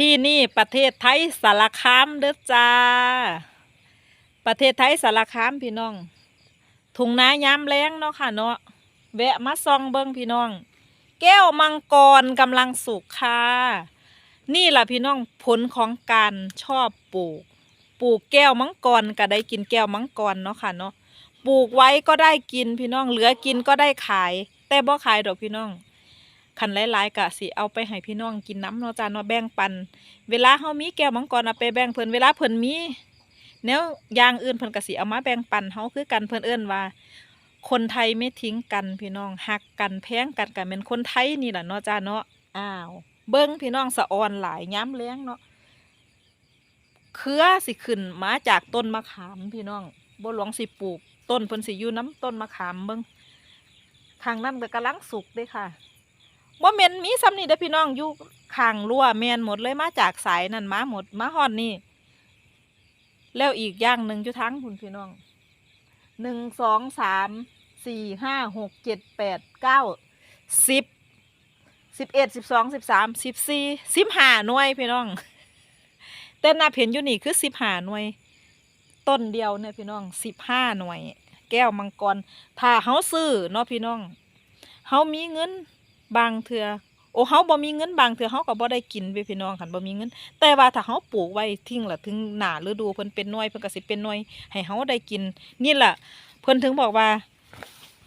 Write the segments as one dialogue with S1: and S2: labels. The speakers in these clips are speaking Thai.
S1: ที่นี่ประเทศไทยสารคามเด้อจ้า ประเทศไทยสารคามพี่น้องถุงน้ายามแล้งเนาะค่ะเนาะแวะมาซองเบิ้งพี่น้อง แก้วมังกรกำลังสุกค่ะ นี่แหละพี่น้องผลของการชอบปลูก ปลูกแก้วมังกรก็ได้กินแก้วมังกรเนาะค่ะเนาะปลูกไว้ก็ได้กินพี่น้องเหลือกินก็ได้ขาย แต่บ่ขายดอกพี่น้อง คันหลายๆกะสิเอาไปให้พี่น้องกินน้ำเนาะจ้าเนาะแบ่งปัน เวลาเฮามีแก้วมังกรเอาไปแบ่งเพิ่นเวลาเพิ่นมีแนวอย่างอื่นเพิ่นก็สิเอามาแบ่งปันเฮาคือกันเพิ่นเอิ้นว่า คนไทยไม่ทิ้งกันพี่น้องหักกันแพงกันกันเป็นคนไทยนี่แหละเนาะจ้าเนาะอ้าวเบิ่งพี่น้องสะออนหลายย้ำแล้งเนาะเครือสิขึ้นมาจากต้นมะขามพี่น้องบ่หลวงสิปลูก ต้นเพิ่นสิอยู่น้ำต้นมะขามเบิ่งข้างนั้นก็กำลังสุกเด้ค่ะ ว่าเมนมีซ้ำนี่เด้อพี่น้องอยู่ข้างรั้วแมนหมดเลยมาจากสายนั่นมาหมดมาฮอดนี่แล้วอีกอย่างหนึ่งอยู่ทั้งคุณพี่น้องหนึ่งสองสามสี่ห้าหกเจ็ดแปดเก้าสิบสิบเอ็ดสิบสองสิบสามสิบสี่สิบห้าหน่วยพี่น้อง แต่นับเห็นอยู่นี่คือสิบห้าหน่วย ต้นเดียวเนี่ยพี่น้องสิบห้าหน่วย แก้วมังกรถ้าเฮาซื้อเนาะพี่น้องเฮามีเงิน บางเถื่อโอ้เฮาบ่มีเงินบางเถื่อเฮาก็บ่ได้กินเว้ยพี่น้องคันบ่มีเงิน แต่ว่าถ้าเฮาปลูกไว้ทิ้งละถึงหน้าฤดูเพิ่นเป็นหน่วยเพิ่นก็สิเป็นหน่วยให้เฮาได้กิน นี่ล่ะเพิ่นถึงบอกว่า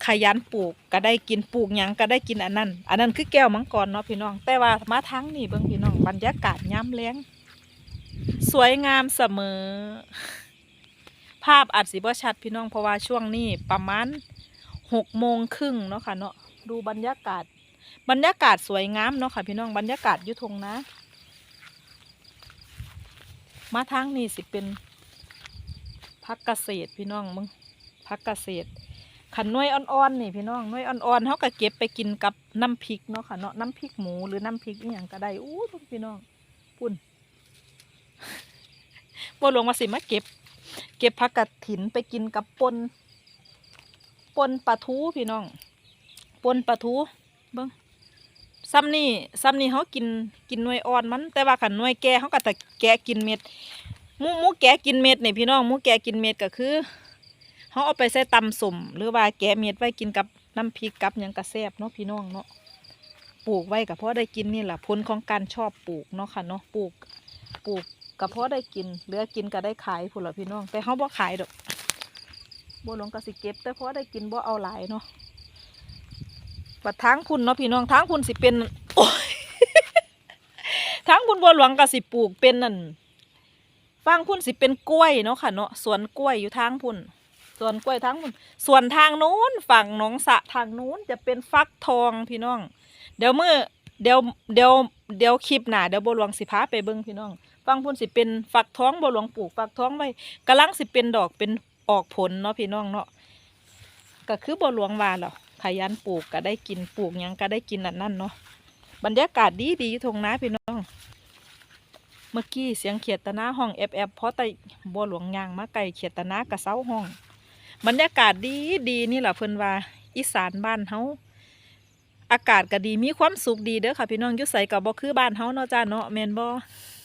S1: ขยันปลูกก็ได้กินปลูกหยังก็ได้กินอันนั้น อันนั้นคือแก้วมังกรเนาะพี่น้อง แต่ว่ามาทางนี้เบิ่งพี่น้องบรรยากาศยามแลงสวยงามเสมอ ภาพอาจสิบ่ชัดพี่น้องเพราะว่าช่วงนี้ประมาณหกโมงครึ่งเนาะค่ะเนาะดูบรรยากาศ บรรยากาศสวยงามเนาะค่ะพี่น้องบรรยากาศยุทงนะ มาทางนี้สิเป็นพักเกษตรพี่น้องมึงพักเกษตรขันน้อยอ่อนๆนี่พี่น้องน้อยอ่อนๆเขาก็เก็บไปกินกับน้ำพริกเนาะค่ะเนาะน้ำพริกหมูหรือน้ำพริกอหย่างก็ได้อู้พวกพี่น้องปุ่นบัวหลวงมาสิมาเก็บ เก็บผักกระถินไปกินกับปนปนปลาทูพี่น้องปนปลาทู เบิ้งซ้ำนี่ซ้ำนี่เขากินกินหน่วยอ่อนมัน แต่ว่าขันหน่วยแก่เขาก็แต่แกะกินเม็ดมูมูแกะกินเม็ดนี่พี่น้องมูแกะกินเม็ดก็คือเขาเอาไปใส่ตำสมหรือว่าแกะเม็ดไว้กินกับน้ำพริกกับยังกระแซบเนาะพี่น้องเนาะปลูกไว้ก็เพราะได้กินนี่แหละผลของการชอบปลูกเนาะค่ะเนาะปลูกปลูกก็เพราะได้กินเหลือกินก็ได้ขายพุ่นละพี่น้องแต่เขาบ่ขายดอกบัวหลวงก็สิเก็บแต่เพราะได้กินบ่เอาหลายเนาะ ปัดทางคุณเนาะพี่น้องทางคุณสิเป็นโอ้ยทางคุณบัวหลวงก็สิปลูกเป็นนั่นฟังคุณสิเป็นกล้วยเนาะค่ะเนาะสวนกล้วยอยู่ทางพุ่นสวนกล้วยทางพุ่นส่วนทางนู้นฝั่งหนองสะทางนู้นจะเป็นฟักทองพี่น้อง เดี๋ยวเมื่อเดี๋ยวเดี๋ยวเดี๋ยวคลิปหนาเดี๋ยวบัวหลวงสิพาไปเบิ่งพี่น้องฟังพุ่นสิเป็นฟักทองบัวหลวงปลูกฟักทองไว้กำลังสิเป็นดอกเป็นออกผลเนาะพี่น้องเนาะก็คือบัวหลวงว่าแหล้ว ขยันปลูกก็ได้กินปลูกยังก็ได้กินอันนั้นเนาะบรรยากาศดีดีทงนาพี่น้อง เมื่อกี้เสียงเขียดตะนาห้องแอบแอบเพราะแต่บัวหลวงยางมาไก่เขียดตะนากระเซ้าห้อง บรรยากาศดีดีนี่แหละเพิ่นว่า อีสานบ้านเฮาอากาศก็ดีมีความสุขดีเด้อค่ะพี่น้องยุ่ใส่กับบ่คือบ้านเฮาเนาะจ้าเนาะแมนบ่